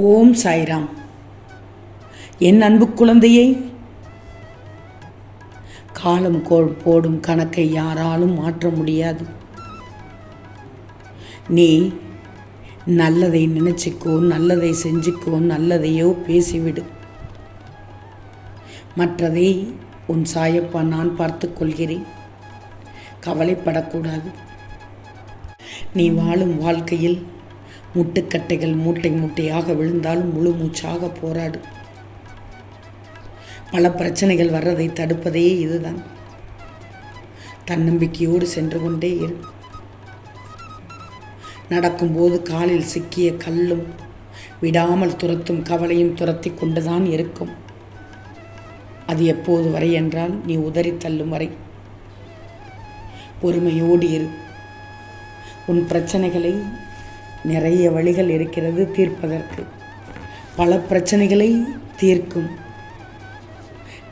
ஓம் சாய்ராம். என் அன்பு குழந்தையை காலம் கோள் போடும் கணக்கை யாராலும் மாற்ற முடியாது. நீ நல்லதை நினச்சிக்கோ நல்லதை செஞ்சுக்கோ நல்லதையோ பேசிவிடு. மற்றதை உன் சாயப்பா நான் பார்த்து கொள்கிறேன். கவலைப்படக்கூடாது. நீ வாழும் வாழ்க்கையில் முட்டுக்கட்டைகள் மூட்டை மூட்டையாக விழுந்தாலும் முழு மூச்சாக போராடு. பல பிரச்சனைகள் வர்றதை தடுப்பதே இதுதான். தன்னம்பிக்கையோடு சென்று கொண்டே இரு. நடக்கும்போது காலில் சிக்கிய கல்லும் விடாமல் துரத்தும் கவலையும் துரத்தி கொண்டுதான் இருக்கும். அது எப்போது வரை என்றால் நீ உதறி தள்ளும் வரை. பொறுமையோடு இரு. உன் பிரச்சனைகளை நிறைய வழிகள் இருக்கிறது தீர்ப்பதற்கு. பல பிரச்சனைகளை தீர்க்கும்.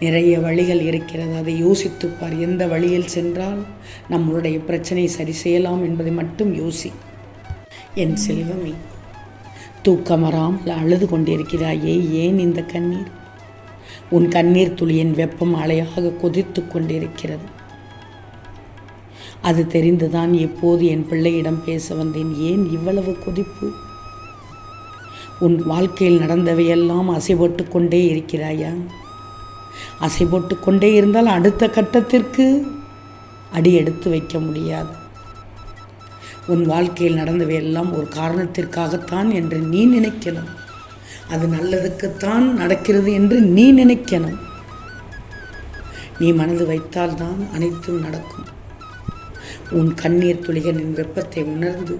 நிறைய வழிகள் இருக்கிறது. அதை யோசித்துப்பார். எந்த வழியில் சென்றால் நம்மளுடைய பிரச்சனை சரி செய்யலாம் என்பதை மட்டும் யோசி. என் செல்வமே தூக்கம் வராமல் அழுது கொண்டிருக்கிறாயே ஏன் இந்த கண்ணீர்? உன் கண்ணீர் துளியின் வெப்பம் அலையாக கொதித்து கொண்டிருக்கிறது. அது தெரிந்துதான் எப்போது என் பிள்ளையிடம் பேச வந்தேன். ஏன் இவ்வளவு கொதிப்பு? உன் வாழ்க்கையில் நடந்தவையெல்லாம் அசைபோட்டு கொண்டே இருக்கிறாயா? அசைபோட்டு கொண்டே இருந்தால் அடுத்த கட்டத்திற்கு அடி எடுத்து வைக்க முடியாது. உன் வாழ்க்கையில் நடந்தவையெல்லாம் ஒரு காரணத்திற்காகத்தான் என்று நீ நினைக்கணும். அது நல்லதுக்குத்தான் நடக்கிறது என்று நீ நினைக்கணும். நீ மனது வைத்தால்தான் அனைத்தும் நடக்கும். உன் கண்ணீர் துளிகளின் வெப்பத்தை உணர்ந்து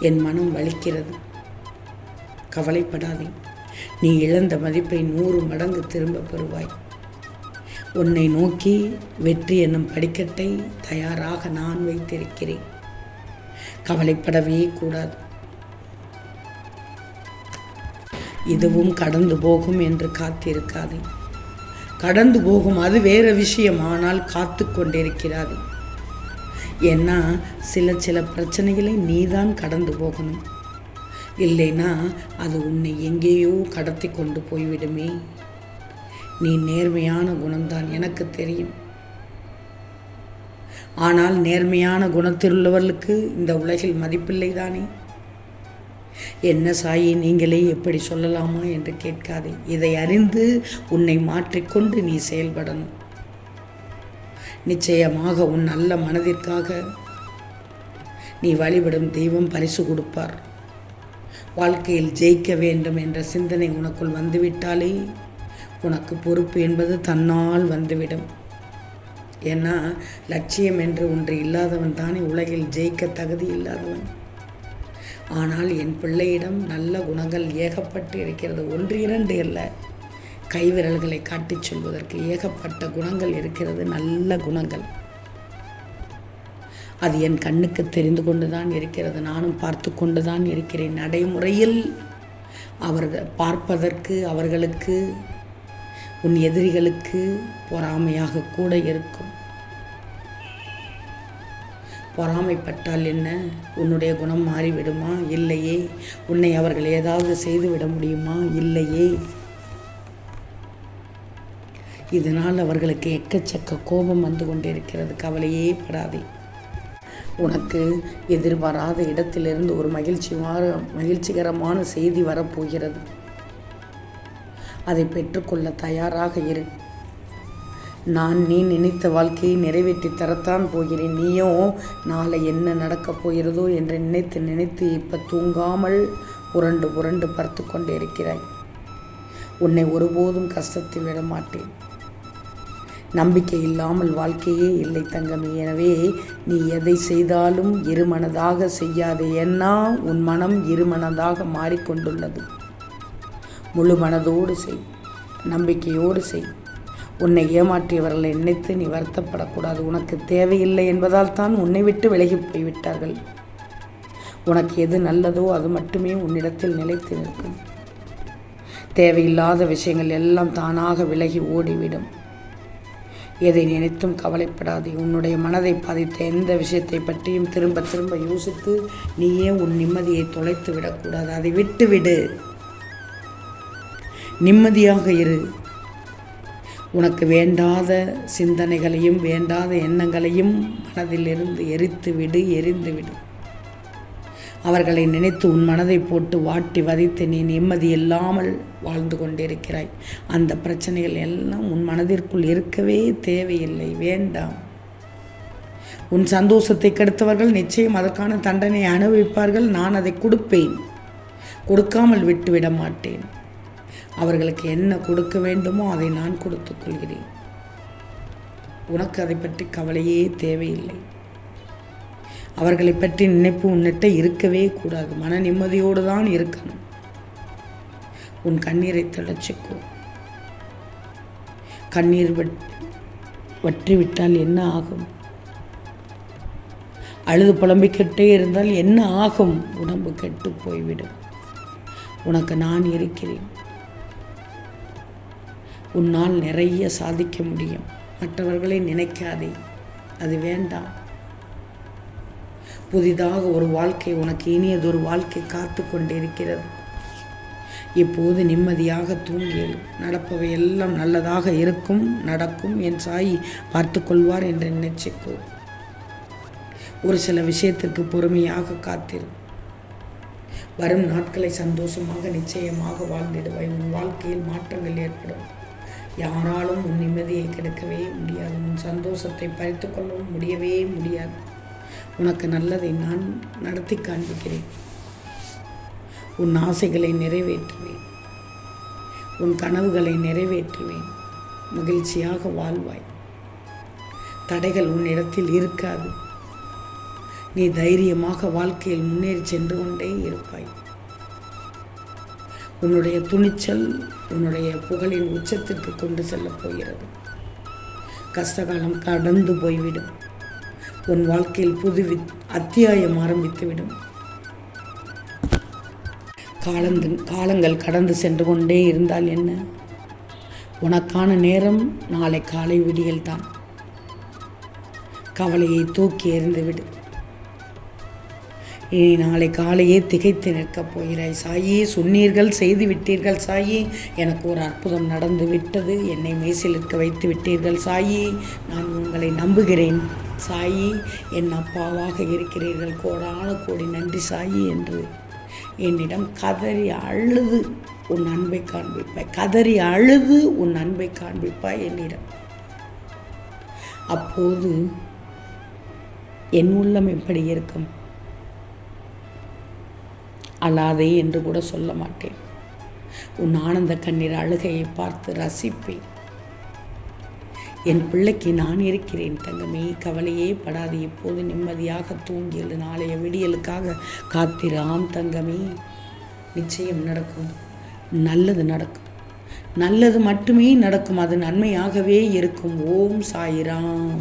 என் மனம் வலிக்கிறது. கவலைப்படாதே. நீ இழந்த மதிப்பை நூறு மடங்கு திரும்ப பெறுவாய். உன்னை நோக்கி வெற்றி என்னும் படிக்கட்டை தயாராக நான் வைத்திருக்கிறேன். கவலைப்படவே கூடாது. இதுவும் கடந்து போகும் என்று காத்திருக்காதே. கடந்து போகும் அது வேறு விஷயம். ஆனால் காத்து கொண்டிருக்கிறாது. ஏன்னா சில சில பிரச்சனைகளை நீ தான் கடந்து போகணும். இல்லைன்னா அது உன்னை எங்கேயோ கடத்தி கொண்டு போய்விடுமே. நீ நேர்மையான குணம்தான் எனக்கு தெரியும். ஆனால் நேர்மையான குணத்திலுள்ளவர்களுக்கு இந்த உலகில் மதிப்பில்லை தானே? என்ன சாயி நீங்களே எப்படி சொல்லலாமா என்று கேட்காதே. இதை அறிந்து உன்னை மாற்றிக்கொண்டு நீ செயல்படணும். நிச்சயமாக உன் நல்ல மனதிற்காக நீ வழிபடும் தெய்வம் பரிசு கொடுப்பார். வாழ்க்கையில் ஜெயிக்க வேண்டும் என்ற சிந்தனை உனக்குள் வந்துவிட்டாலே உனக்கு பொறுப்பு என்பது தன்னால் வந்துவிடும். ஏன்னா லட்சியம் என்று ஒன்று இல்லாதவன் தானே உலகில் ஜெயிக்க தகுதி இல்லாதவன். ஆனால் என் பிள்ளையிடம் நல்ல குணங்கள் ஏகப்பட்டு இருக்கிறது. ஒன்று இரண்டு இல்லை கைவிரல்களை காட்டிச் சொல்வதற்கு ஏகப்பட்ட குணங்கள் இருக்கிறது. நல்ல குணங்கள். அது என் கண்ணுக்கு தெரிந்து கொண்டு தான் இருக்கிறது. நானும் பார்த்து கொண்டு தான் இருக்கிறேன். நடைமுறையில் அவர்கள் பார்ப்பதற்கு அவர்களுக்கு உன் எதிரிகளுக்கு பொறாமையாக கூட இருக்கும். பொறாமைப்பட்டால் என்ன? உன்னுடைய குணம் மாறிவிடுமா? இல்லையே. உன்னை அவர்கள் ஏதாவது செய்துவிட முடியுமா? இல்லையே. இதனால் அவர்களுக்கு எக்கச்சக்க கோபம் வந்து கொண்டிருக்கிறது. கவலையே படாதே. உனக்கு எதிர்பாராத இடத்திலிருந்து ஒரு மகிழ்ச்சி மகிழ்ச்சிகரமான செய்தி வரப்போகிறது. அதை பெற்றுக்கொள்ள தயாராக இரு. நான் நீ நினைத்த வாழ்க்கையை நிறைவேற்றி தரத்தான் போகிறேன். நீயோ நாளை என்ன நடக்கப் போகிறதோ என்று நினைத்து நினைத்து இப்போ தூங்காமல் புரண்டு புரண்டு பார்த்து கொண்டே இருக்கிறாய் உன்னை ஒருபோதும் கஷ்டத்தில் விட மாட்டேன் நம்பிக்கை இல்லாமல் வாழ்க்கையே இல்லை தங்கமே. எனவே நீ எதை செய்தாலும் இருமனதாக செய்யாதே ஏன்னா உன் மனம் இருமனதாக மாறிக்கொண்டுள்ளது. முழு மனதோடு செய். நம்பிக்கையோடு செய். உன்னை ஏமாற்றியவர்களை நினைத்து நீ வருத்தப்படக்கூடாது. உனக்கு தேவையில்லை என்பதால் தான் உன்னை விட்டு விலகி போய்விட்டார்கள். உனக்கு எது நல்லதோ அது மட்டுமே உன்னிடத்தில் நிலைத்து நிற்கும். தேவையில்லாத விஷயங்கள் எல்லாம் தானாக விலகி ஓடிவிடும். எதை நினைத்தும் கவலைப்படாதே. உன்னுடைய மனதை பாதித்த எந்த விஷயத்தை பற்றியும் திரும்ப திரும்ப யோசித்து நீயே உன் நிம்மதியை தொலைத்து விடக்கூடாது. அதை விட்டுவிடு. நிம்மதியாக இரு. உனக்கு வேண்டாத சிந்தனைகளையும் வேண்டாத எண்ணங்களையும் மனதிலிருந்து எரித்து விடு எரிந்து விடு அவர்களை நினைத்து உன் மனதை போட்டு வாட்டி வதைத்து நீ நிம்மதி இல்லாமல் வாழ்ந்து கொண்டிருக்கிறாய். அந்த பிரச்சனைகள் எல்லாம் உன் மனதிற்குள் இருக்கவே தேவையில்லை. வேண்டாம். உன் சந்தோஷத்தை கெடுத்தவர்கள் நிச்சயம் அதற்கான தண்டனை அனுபவிப்பார்கள். நான் அதை கொடுப்பேன். கொடுக்காமல் விட்டுவிட மாட்டேன். அவர்களுக்கு என்ன கொடுக்க வேண்டுமோ அதை நான் கொடுத்துக் கொள்கிறேன். உனக்கு அதை பற்றி கவலையே தேவையில்லை. அவர்களை பற்றி நினைப்பு உன்னிட்ட இருக்கவே கூடாது. மன நிம்மதியோடு தான் இருக்கணும். உன் கண்ணீரை தொடச்சிக்கோ. கண்ணீர் வற்றிவிட்டால் என்ன ஆகும்? அழுது புலம்பிக்கிட்டே இருந்தால் என்ன ஆகும்? உடம்பு கெட்டு போய்விடும். உனக்கு நான் இருக்கிறேன். உன்னால் நிறைய சாதிக்க முடியும். மற்றவர்களை நினைக்காதே. அது வேண்டாம். புதிதாக ஒரு வாழ்க்கை உனக்கு இனியதொரு வாழ்க்கை காத்து கொண்டிருக்கிறது இப்போது நிம்மதியாக தூங்கியல் நடப்பவை எல்லாம் நல்லதாக இருக்கும் நடக்கும் என் சாயி பார்த்து கொள்வார் என்று நினைச்சுக்கோ. ஒரு சில விஷயத்திற்கு பொறுமையாக காத்திரு. வரும் நாட்களை சந்தோஷமாக நிச்சயமாக வாழ்ந்திடுவாய். உன் வாழ்க்கையில் மாற்றங்கள் ஏற்படும். யாராலும் உன் நிம்மதியை கெடுக்கவே முடியாது. உன் சந்தோஷத்தை பறித்து கொள்ளவும் முடியவே முடியாது. உனக்கு நல்லதை நான் நடத்தி காண்பிக்கிறேன். உன் ஆசைகளை நிறைவேற்றுவேன். உன் கனவுகளை நிறைவேற்றுவேன். மகிழ்ச்சியாக வாழ்வாய். தடைகள் உன்னிடத்தில் இருக்காது. நீ தைரியமாக வாழ்க்கையில் முன்னேறி சென்று கொண்டே இருப்பாய். உன்னுடைய துணிச்சல் உன்னுடைய புகழின் உச்சத்திற்கு கொண்டு செல்லப் போகிறது. கஷ்டகாலம் கடந்து போய்விடும். உன் வாழ்க்கையில் புது அத்தியாயம் ஆரம்பித்துவிடும். காலந்து காலங்கள் கடந்து சென்று கொண்டே இருந்தால் என்ன? உனக்கான நேரம் நாளை காலை விடியல்தான் கவலையை தூக்கி எறிந்துவிடு. இனி நாளை காலையே திகைத்து நிற்கப் போகிறாய். சாயி சொன்னீர்கள் செய்து விட்டீர்கள் சாயி எனக்கு ஒரு அற்புதம் நடந்து விட்டது என்னை மேசிலிருக்க வைத்து விட்டீர்கள் சாயி நான் உங்களை நம்புகிறேன். சாயி என் அப்பாவாக இருக்கிறீர்கள். கோடான கோடி நன்றி சாயி என்று என்னிடம் கதறி அழுது உன் அன்பை காண்பிப்பாய். கதறி அழுது உன் அன்பை காண்பிப்பாய் என்னிடம். அப்போது என் உள்ளம் எப்படி இருக்கும். அழாதே என்று கூட சொல்ல மாட்டேன். உன் ஆனந்த கண்ணீர் அழுகையை பார்த்து ரசிப்பேன். என் பிள்ளைக்கு நான் இருக்கிறேன் தங்கமே. கவலையே படாது. எப்போது நிம்மதியாக தூங்கியது நாளைய விடியலுக்காக காத்திரு ஆம் தங்கமே. நிச்சயம் நடக்கும். நல்லது நடக்கும். நல்லது மட்டுமே நடக்கும். அது நன்மையாகவே இருக்கும். ஓம் சாயிராம்.